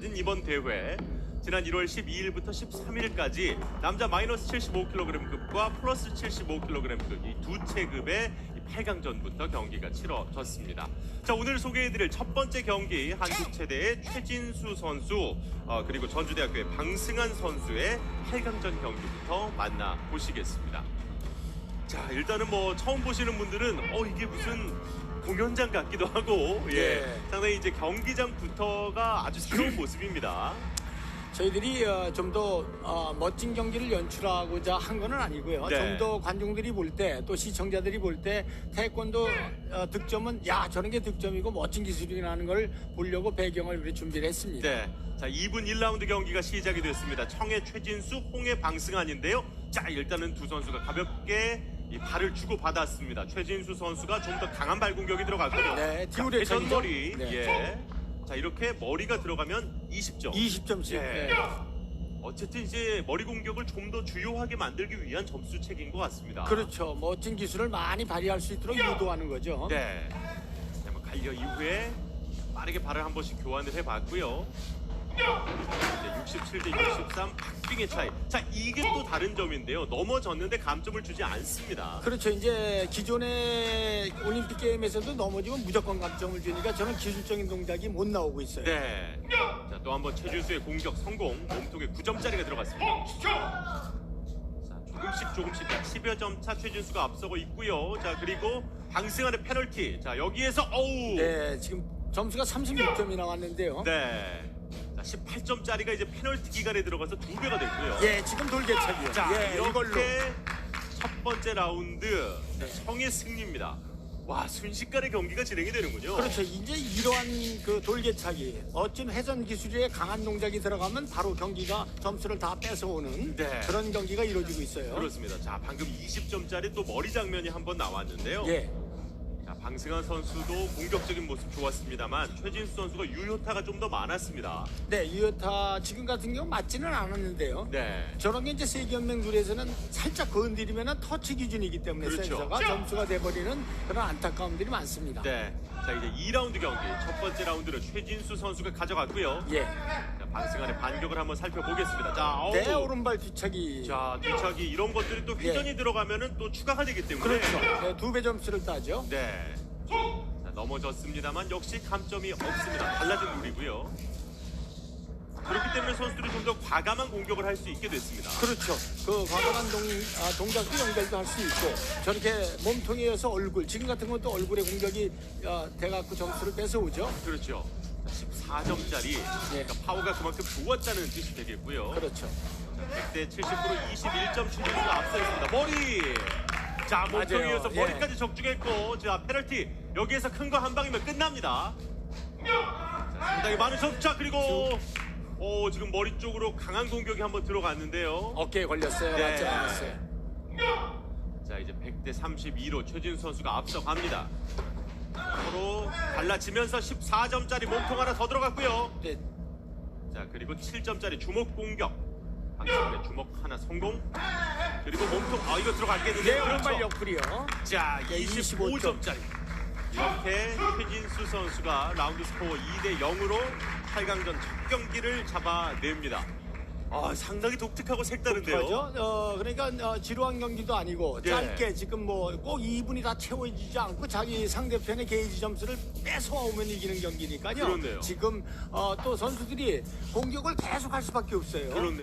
펼쳐진 이번 대회. 지난 1월 12일부터 13일까지 남자 마이너스 75kg급과 플러스 75kg급 이 두 체급의 8강전부터 경기가 치러졌습니다. 자 오늘 소개해드릴 첫 번째 경기 한국 체대의 최진수 선수 어, 그리고 전주대학교의 방승환 선수의 8강전 경기부터 만나 보시겠습니다. 자 일단은 뭐 처음 보시는 분들은 어 이게 무슨 공연장 같기도 하고 예 네. 상당히 이제 경기장부터가 아주 새로운 모습입니다. 저희들이 어, 좀더 어, 멋진 경기를 연출하고자 한건 아니고요. 네. 좀 더 관중들이 볼 때 또 시청자들이 볼 때 태권도 어, 득점은 야 저런 게 득점이고 멋진 기술이라는 걸 보려고 배경을 우리 준비를 했습니다. 네. 자 2분 1라운드 경기가 시작이 됐습니다. 청의 최진수, 홍의 방승환인데요. 자 일단은 두 선수가 가볍게 이 발을 주고 받았습니다. 최진수 선수가 좀 더 강한 발 공격이 들어갔고요. 네, 자, 디우레 회전머리. 네. 예. 자 이렇게 머리가 들어가면 20점. 20점씩. 예. 어쨌든 이제 머리 공격을 좀 더 주요하게 만들기 위한 점수 책인 것 같습니다. 그렇죠. 멋진 기술을 많이 발휘할 수 있도록 유도하는 거죠. 네. 자, 뭐 갈려 이후에 빠르게 발을 한 번씩 교환을 해봤고요. 이제 67 대 63 박빙의 차이. 자 이게 또 다른 점인데요. 넘어졌는데 감점을 주지 않습니다. 그렇죠. 이제 기존의 올림픽 게임에서도 넘어지면 무조건 감점을 주니까 저는 기술적인 동작이 못 나오고 있어요. 네. 자 또 한번 최준수의 공격 성공. 몸통에 9점짜리가 들어갔습니다. 자 조금씩 조금씩 약 10여 점 차 최준수가 앞서고 있고요. 자 그리고 방승환의 페널티. 자 여기에서 어우. 네, 지금 점수가 36점이 나왔는데요. 네. 자 18점짜리가 이제 페널티 기간에 들어가서 두 배가 됐고요. 예, 지금 돌개차기요. 자 예, 이렇게 이걸로. 첫 번째 라운드 자, 성의 승리입니다. 와 순식간에 경기가 진행이 되는군요. 그렇죠. 이제 이러한 그 돌개차기, 멋진 회전 기술에 강한 동작이 들어가면 바로 경기가 점수를 다 뺏어오는 네. 그런 경기가 이루어지고 있어요. 그렇습니다. 자 방금 20점짜리 또 머리 장면이 한 번 나왔는데요. 예, 자 방승환 선수도 공격적인 모습 좋았습니다만 최진수 선수가 유효타가 좀 더 많았습니다. 네, 유효타 지금 같은 경우 맞지는 않았는데요. 네. 저런 게 이제 세계연맹 룰에서는 살짝 건드리면 터치 기준이기 때문에 그렇죠. 센서가 점수가 돼버리는 그런 안타까움들이 많습니다. 네. 자 이제 2라운드 경기 첫 번째 라운드를 최진수 선수가 가져갔고요. 예, 자 방승환의 반격을 한번 살펴보겠습니다. 자 어우. 내 오른발 뒤차기. 자 뒤차기 이런 것들이 또 회전이 예. 들어가면은 또 추가가 되기 때문에 그렇죠. 네, 두 배 점수를 따죠. 네. 자, 넘어졌습니다만 역시 감점이 없습니다. 달라진 룰이고요. 그렇기 때문에 선수들이 좀 더 과감한 공격을 할 수 있게 됐습니다. 그렇죠. 그 과감한 동, 아, 동작도 연결도 할 수 있고 저렇게 몸통에 의해서 얼굴 지금 같은 것도 얼굴에 공격이 아, 돼갖고 점수를 뺏어오죠. 그렇죠. 14점짜리 예. 그러니까 파워가 그만큼 좋았다는 뜻이 되겠고요. 그렇죠. 100대 70% 21점 추진수가 앞서 있습니다. 머리! 자, 맞아요. 의해서 예. 머리까지 적중했고, 자, 페널티. 여기에서 큰 거 한 방이면 끝납니다. 자, 상당히 많은 점차, 그리고, 오, 지금 머리 쪽으로 강한 공격이 한번 들어갔는데요. 어깨에 걸렸어요. 네. 맞지 않았어요. 자, 이제 100대 32로 최진수 선수가 앞서갑니다. 서로 갈라지면서 14점짜리 몸통 하나 더 들어갔고요. 네, 자 그리고 7점짜리 주먹 공격 박성의 주먹 하나 성공 그리고 몸통 아 이거 들어갔겠는데 내 오른발 옆구리요. 자 네, 25점짜리 이렇게 최진수 선수가 라운드 스코어 2대 0으로 8강전 첫 경기를 잡아냅니다 아 상당히 독특하고 색다른데요 그죠? 어, 그러니까 어, 지루한 경기도 아니고 예. 짧게 지금 뭐 꼭 2분이 다 채워지지 않고 자기 상대편의 게이지 점수를 뺏어오면 이기는 경기니까요. 그렇네요. 지금 어, 또 선수들이 공격을 계속 할 수밖에 없어요. 그렇네